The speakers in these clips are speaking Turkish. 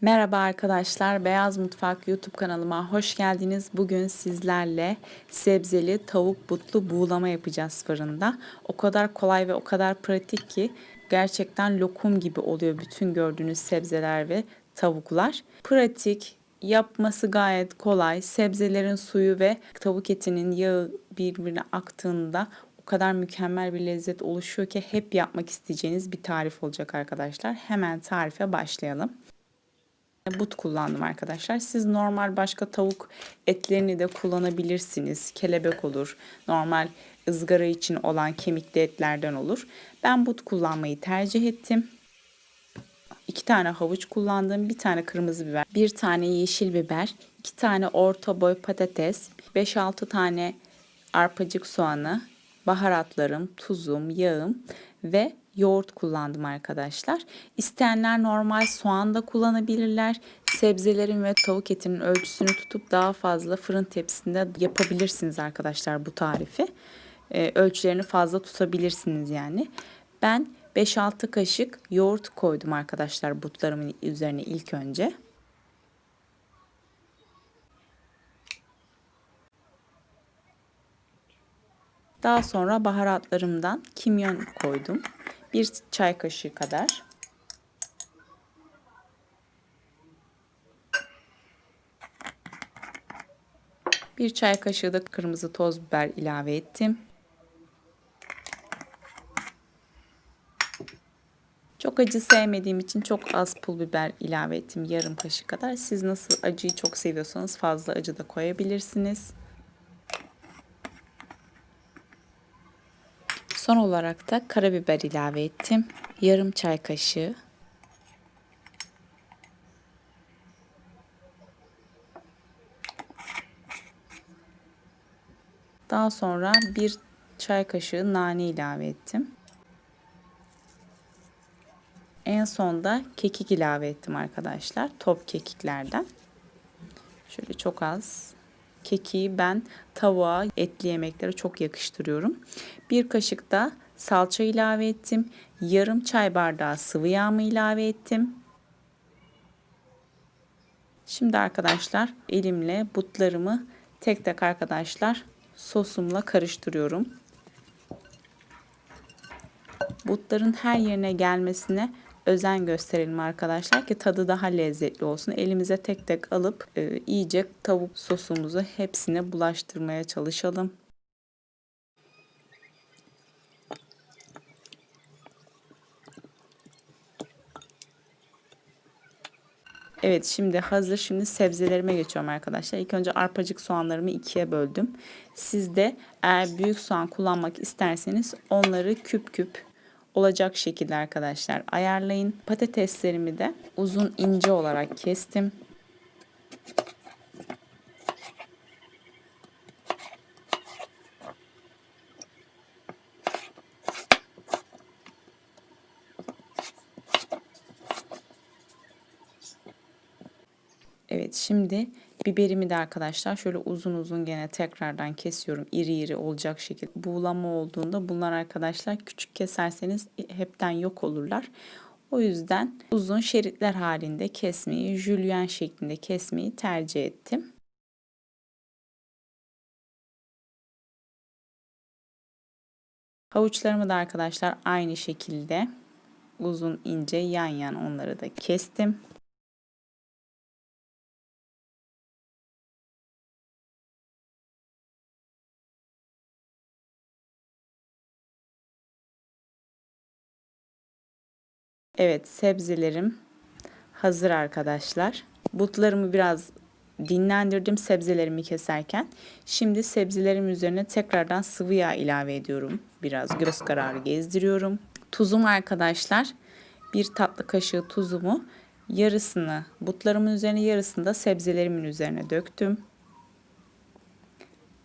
Merhaba arkadaşlar, Beyaz Mutfak YouTube kanalıma hoş geldiniz. Bugün sizlerle sebzeli tavuk butlu buğulama yapacağız fırında. O kadar kolay ve o kadar pratik ki gerçekten lokum gibi oluyor bütün gördüğünüz sebzeler ve tavuklar. Pratik, yapması gayet kolay. Sebzelerin suyu ve tavuk etinin yağı birbirine aktığında o kadar mükemmel bir lezzet oluşuyor ki hep yapmak isteyeceğiniz bir tarif olacak arkadaşlar. Hemen tarife başlayalım but kullandım arkadaşlar. Siz normal başka tavuk etlerini de kullanabilirsiniz. Kelebek olur. Normal ızgara için olan kemikli etlerden olur. Ben but kullanmayı tercih ettim. İki tane havuç kullandım. Bir tane kırmızı biber. Bir tane yeşil biber. iki tane orta boy patates. 5-6 tane arpacık soğanı. Baharatlarım, tuzum, yağım ve yoğurt kullandım arkadaşlar. İsteyenler normal soğan da kullanabilirler. Sebzelerin ve tavuk etinin ölçüsünü tutup daha fazla fırın tepsisinde yapabilirsiniz arkadaşlar bu tarifi. Ee, ölçülerini fazla tutabilirsiniz yani. Ben 5-6 kaşık yoğurt koydum arkadaşlar butlarımın üzerine ilk önce. Daha sonra baharatlarımdan kimyon koydum. Bir çay kaşığı kadar. Bir çay kaşığı da kırmızı toz biber ilave ettim. Çok acı sevmediğim için çok az pul biber ilave ettim. Yarım kaşık kadar. Siz nasıl acıyı çok seviyorsanız fazla acı da koyabilirsiniz. Son olarak da karabiber ilave ettim. Yarım çay kaşığı. Daha sonra bir çay kaşığı nane ilave ettim. En son da kekik ilave ettim arkadaşlar. Top kekiklerden. Şöyle çok az kekiği ben tavuğa, etli yemeklere çok yakıştırıyorum. Bir kaşık da salça ilave ettim. Yarım çay bardağı sıvı yağımı ilave ettim. Şimdi arkadaşlar elimle butlarımı tek tek arkadaşlar sosumla karıştırıyorum. Butların her yerine gelmesine özen gösterelim arkadaşlar ki tadı daha lezzetli olsun. Elimize tek tek alıp e, iyice tavuk sosumuzu hepsine bulaştırmaya çalışalım. Evet şimdi hazır. Şimdi sebzelerime geçiyorum arkadaşlar. İlk önce arpacık soğanlarımı ikiye böldüm. Siz de eğer büyük soğan kullanmak isterseniz onları küp küp olacak şekilde arkadaşlar ayarlayın. Patateslerimi de uzun ince olarak kestim. Evet şimdi biberimi de arkadaşlar şöyle uzun uzun gene tekrardan kesiyorum. iri iri olacak şekilde. Buğulama olduğunda bunlar arkadaşlar küçük keserseniz hepten yok olurlar. O yüzden uzun şeritler halinde kesmeyi, jülyen şeklinde kesmeyi tercih ettim. Havuçlarımı da arkadaşlar aynı şekilde uzun ince yan yan onları da kestim. Evet sebzelerim hazır arkadaşlar. Butlarımı biraz dinlendirdim sebzelerimi keserken. Şimdi sebzelerim üzerine tekrardan sıvı yağ ilave ediyorum. Biraz göz kararı gezdiriyorum. Tuzum arkadaşlar bir tatlı kaşığı tuzumu yarısını butlarımın üzerine yarısını da sebzelerimin üzerine döktüm.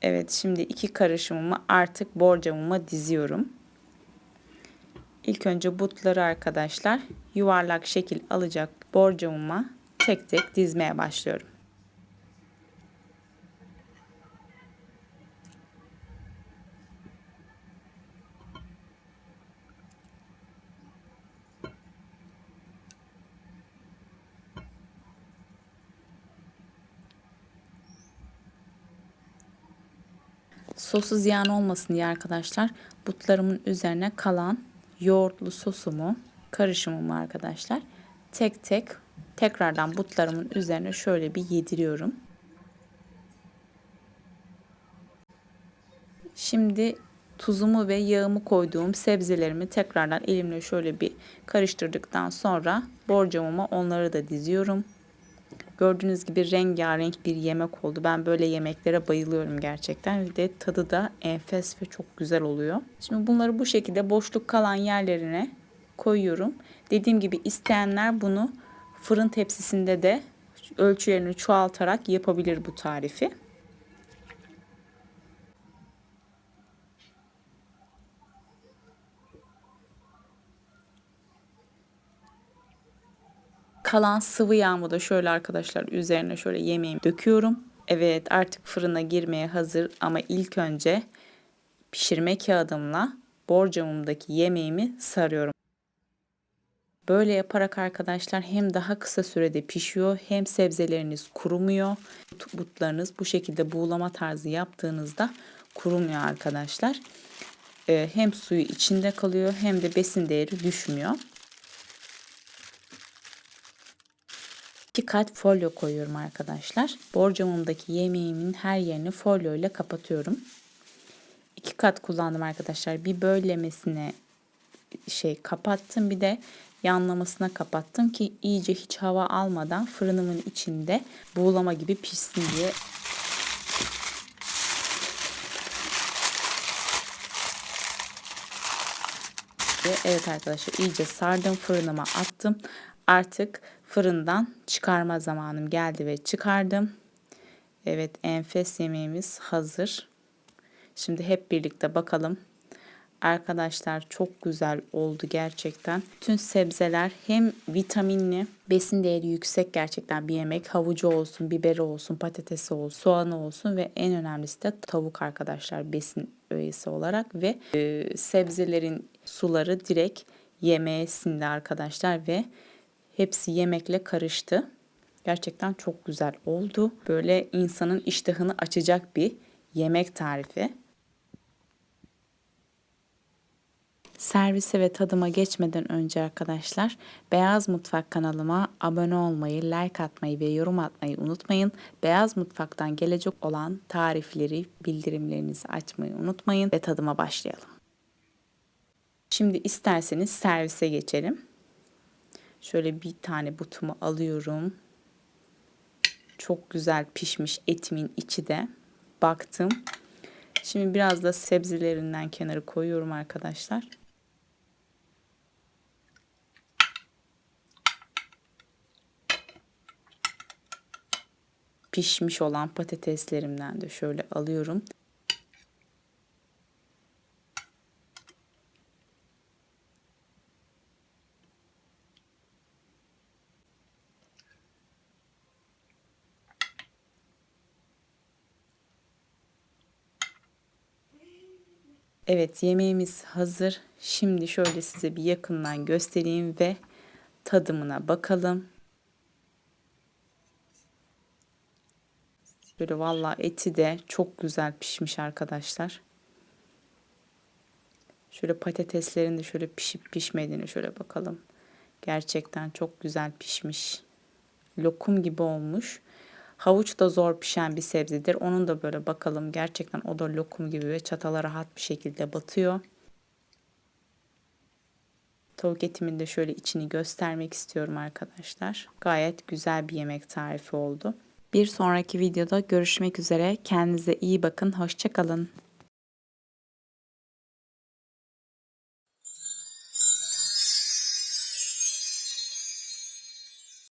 Evet şimdi iki karışımımı artık borcamıma diziyorum. İlk önce butları arkadaşlar yuvarlak şekil alacak borcamıma tek tek dizmeye başlıyorum. Sosu ziyan olmasın diye arkadaşlar butlarımın üzerine kalan yoğurtlu sosumu, karışımımı arkadaşlar tek tek tekrardan butlarımın üzerine şöyle bir yediriyorum. Şimdi tuzumu ve yağımı koyduğum sebzelerimi tekrardan elimle şöyle bir karıştırdıktan sonra borcamıma onları da diziyorum. Gördüğünüz gibi rengarenk bir yemek oldu. Ben böyle yemeklere bayılıyorum gerçekten. Bir de tadı da enfes ve çok güzel oluyor. Şimdi bunları bu şekilde boşluk kalan yerlerine koyuyorum. Dediğim gibi isteyenler bunu fırın tepsisinde de ölçülerini çoğaltarak yapabilir bu tarifi. Kalan sıvı yağımı da şöyle arkadaşlar üzerine şöyle yemeğimi döküyorum. Evet artık fırına girmeye hazır ama ilk önce pişirme kağıdımla borcamımdaki yemeğimi sarıyorum. Böyle yaparak arkadaşlar hem daha kısa sürede pişiyor hem sebzeleriniz kurumuyor. Butlarınız bu şekilde buğulama tarzı yaptığınızda kurumuyor arkadaşlar. Ee, hem suyu içinde kalıyor hem de besin değeri düşmüyor. İki kat folyo koyuyorum arkadaşlar. Borcamımdaki yemeğimin her yerini folyo ile kapatıyorum. İki kat kullandım arkadaşlar. Bir böylemesine şey kapattım bir de yanlamasına kapattım ki iyice hiç hava almadan fırınımın içinde buğulama gibi pişsin diye Evet arkadaşlar iyice sardım fırınıma attım. Artık fırından çıkarma zamanım geldi ve çıkardım. Evet enfes yemeğimiz hazır. Şimdi hep birlikte bakalım. Arkadaşlar çok güzel oldu gerçekten. Tüm sebzeler hem vitaminli, besin değeri yüksek gerçekten bir yemek. Havucu olsun, biberi olsun, patatesi olsun, soğanı olsun ve en önemlisi de tavuk arkadaşlar besin öğesi olarak ve e, sebzelerin suları direkt yemeğe sindi arkadaşlar ve hepsi yemekle karıştı. Gerçekten çok güzel oldu. Böyle insanın iştahını açacak bir yemek tarifi. Servise ve tadıma geçmeden önce arkadaşlar Beyaz Mutfak kanalıma abone olmayı, like atmayı ve yorum atmayı unutmayın. Beyaz Mutfak'tan gelecek olan tarifleri, bildirimlerinizi açmayı unutmayın ve tadıma başlayalım. Şimdi isterseniz servise geçelim. Şöyle bir tane butumu alıyorum. Çok güzel pişmiş etimin içi de. Baktım. Şimdi biraz da sebzelerinden kenarı koyuyorum arkadaşlar. Pişmiş olan patateslerimden de şöyle alıyorum. Evet yemeğimiz hazır. Şimdi şöyle size bir yakından göstereyim ve tadımına bakalım. Böyle valla eti de çok güzel pişmiş arkadaşlar. Şöyle patateslerin de şöyle pişip pişmediğini şöyle bakalım. Gerçekten çok güzel pişmiş. Lokum gibi olmuş. Havuç da zor pişen bir sebzedir. Onun da böyle bakalım gerçekten o da lokum gibi ve çatala rahat bir şekilde batıyor. Tavuk etimin de şöyle içini göstermek istiyorum arkadaşlar. Gayet güzel bir yemek tarifi oldu. Bir sonraki videoda görüşmek üzere. Kendinize iyi bakın. Hoşçakalın.